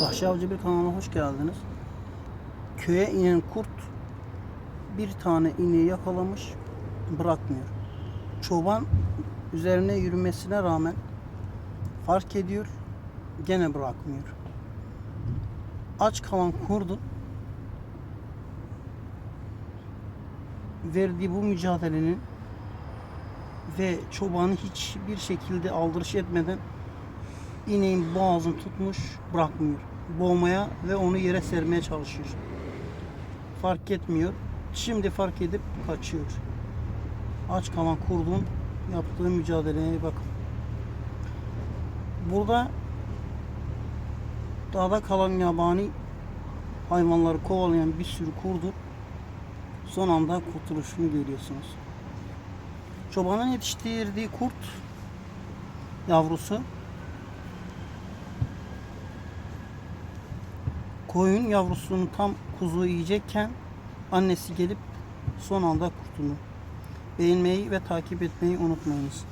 Vahşi Avcı bir kanalına hoş geldiniz. Köye inen kurt bir tane ineği yakalamış bırakmıyor. Çoban üzerine yürümesine rağmen fark ediyor gene bırakmıyor. Aç kalan kurdun verdiği bu mücadelenin ve çobanı hiçbir şekilde aldırış etmeden ineğin boğazını tutmuş bırakmıyor. Boğmaya ve onu yere sermeye çalışıyor. Fark etmiyor. Şimdi fark edip kaçıyor. Aç kalan kurdun yaptığı mücadeleye bakın. Burada dağda kalan yabani hayvanları kovalayan bir sürü kurdur son anda kurtuluşunu görüyorsunuz. Çobanın yetiştirdiği kurt yavrusu koyun yavrusunu tam kuzu yiyecekken annesi gelip son anda kurtulur. Beğenmeyi ve takip etmeyi unutmayınız.